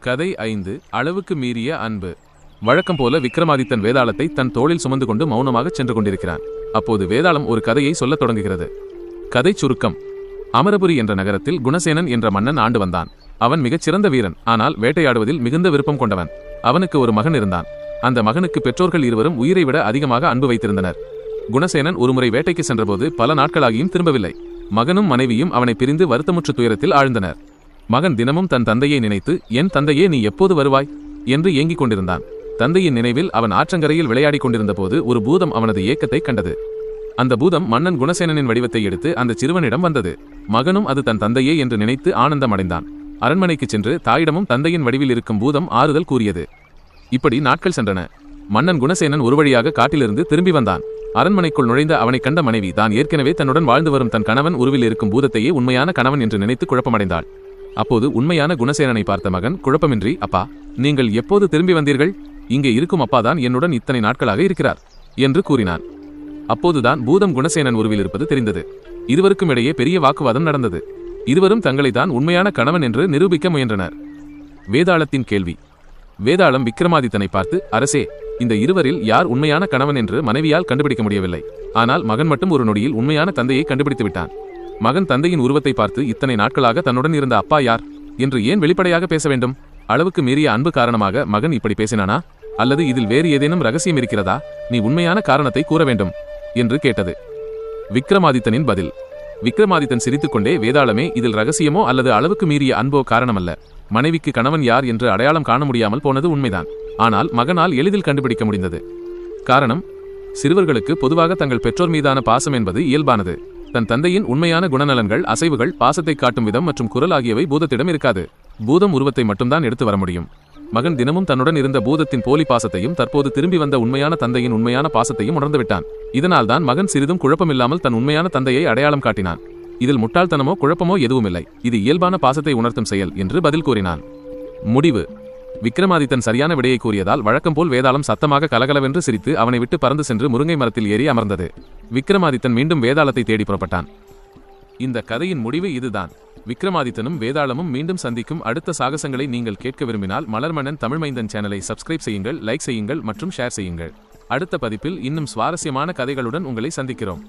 கதை ஐந்து அளவுக்கு மீறிய அன்பு. வழக்கம் போல விக்ரமாதித்தன் வேதாளத்தை தன் தோளில் சுமந்து கொண்டு மௌனமாகச் சென்று கொண்டிருக்கிறான். அப்போது வேதாளம் ஒரு கதையை சொல்லத் தொடங்குகிறது. கதை சுருக்கம். அமரபுரி என்ற நகரத்தில் குணசேனன் என்ற மன்னன் ஆண்டு வந்தான். அவன் மிகச் சிறந்த வீரன் ஆனால் வேட்டையாடுவதில் மிகுந்த விருப்பம் கொண்டவன். அவனுக்கு ஒரு மகன் இருந்தான். அந்த மகனுக்கு பெற்றோர்கள் இருவரும் உயிரை விட அதிகமாக அன்பு வைத்திருந்தனர். குணசேனன் ஒருமுறை வேட்டைக்கு சென்றபோது பல நாட்களாகியும் திரும்பவில்லை. மகனும் மனைவியும் அவனை பிரிந்து வருத்தமுற்று துயரத்தில் ஆழ்ந்தனர். மகன் தினமும் தன் தந்தையை நினைத்து என் தந்தையே நீ எப்போது வருவாய்? என்று ஏங்கிக் கொண்டிருந்தான். தந்தையின் நினைவில் அவன் ஆற்றங்கரையில் விளையாடிக் கொண்டிருந்தபோது ஒரு பூதம் அவனது ஏக்கத்தை கண்டது. அந்த பூதம் மன்னன் குணசேனனின் வடிவத்தை எடுத்து அந்த சிறுவனிடம் வந்தது. மகனும் அது தன் தந்தையே என்று நினைத்து ஆனந்தம் அடைந்தான் அரண்மனைக்குச் சென்று தாயிடமும் தந்தையின் வடிவில் இருக்கும் பூதம் ஆறுதல் கூறியது. இப்படி நாட்கள் சென்றன. மன்னன் குணசேனன் ஒரு வழியாக காட்டிலிருந்து திரும்பி வந்தான். அரண்மனைக்குள் நுழைந்த அவனை கண்ட மனைவி தான் ஏற்கனவே தன்னுடன் வாழ்ந்து வரும் தன் கணவன் உருவில் இருக்கும் பூதத்தையே உண்மையான கணவன் என்று நினைத்து குழப்பமடைந்தாள். அப்போது உண்மையான குணசேனனை பார்த்த மகன் குழப்பமின்றி அப்பா நீங்கள் எப்போது திரும்பி வந்தீர்கள்? இங்கே இருக்கும் அப்பாதான் என்னுடன் இத்தனை நாட்களாக இருக்கிறார் என்று கூறினான். அப்போதுதான் பூதம் குணசேனன் உருவில் இருப்பது தெரிந்தது. இருவருக்கும் இடையே பெரிய வாக்குவாதம் நடந்தது. இருவரும் தங்களை தான் உண்மையான கணவன் என்று நிரூபிக்க முயன்றனர். வேதாளத்தின் கேள்வி. வேதாளம் விக்ரமாதித்தனை பார்த்து அரசே இந்த இருவரில் யார் உண்மையான கணவன் என்று மனைவியால் கண்டுபிடிக்க முடியவில்லை. ஆனால் மகன் மட்டும் ஒரு நொடியில் உண்மையான தந்தையை கண்டுபிடித்து விட்டான் மகன் தந்தையின் உருவத்தை பார்த்து இத்தனை நாட்களாக தன்னுடன் இருந்த அப்பா யார் என்று ஏன் வெளிப்படையாக பேச வேண்டும்? அளவுக்கு மீறிய அன்பு காரணமாக மகன் இப்படி பேசினானா? அல்லது இதில் வேறு ஏதேனும் ரகசியம் இருக்கிறதா? நீ உண்மையான காரணத்தை கூற வேண்டும் என்று கேட்டது. விக்ரமாதித்தனின் பதில். விக்ரமாதித்தன் சிரித்துக்கொண்டே வேதாளமே இதில் ரகசியமோ அல்லது அளவுக்கு மீறிய அன்போ காரணமல்ல. மனைவிக்கு கணவன் யார் என்று அடையாளம் காண முடியாமல் போனது உண்மைதான். ஆனால் மகனால் எளிதில் கண்டுபிடிக்க முடிந்தது. காரணம் சிறுவர்களுக்கு பொதுவாக தங்கள் பெற்றோர் மீதான பாசம் என்பது இயல்பானது. தன் தந்தையின் உண்மையான குணநலன்கள் அசைவுகள் பாசத்தை காட்டும் விதம் மற்றும் குரல் ஆகியவை பூதத்திடம் இருக்காது. பூதம் உருவத்தை மட்டும்தான் எடுத்து வர முடியும். மகன் தினமும் தன்னுடன் இருந்த பூதத்தின் போலி பாசத்தையும் தற்போது திரும்பி வந்த உண்மையான தந்தையின் உண்மையான பாசத்தையும் உணர்ந்துவிட்டான் இதனால்தான் மகன் சிறிதும் குழப்பமில்லாமல் தன் உண்மையான தந்தையை அடையாளம் காட்டினான். இதில் முட்டாள்தனமோ குழப்பமோ எதுவுமில்லை. இது இயல்பான பாசத்தை உணர்த்தும் செயல் என்று பதில் கூறினான். முடிவு. விக்ரமாதித்தன் சரியான விடையை கூறியதால் வழக்கம் போல் வேதாளம் சத்தமாக கலகலவென்று சிரித்து அவனை விட்டு பறந்து சென்று முருங்கை மரத்தில் ஏறி அமர்ந்தது. விக்ரமாதித்தன் மீண்டும் வேதாளத்தை தேடி புறப்பட்டான். இந்த கதையின் முடிவு இதுதான். விக்ரமாதித்தனும் வேதாளமும் மீண்டும் சந்திக்கும் அடுத்த சாகசங்களை நீங்கள் கேட்க விரும்பினால் மலர்மணன் தமிழ்மைந்தன் சேனலை சப்ஸ்கிரைப் செய்யுங்கள் லைக் செய்யுங்கள் மற்றும் ஷேர் செய்யுங்கள். அடுத்த பதிப்பில் இன்னும் சுவாரஸ்யமான கதைகளுடன் உங்களை சந்திக்கிறோம்.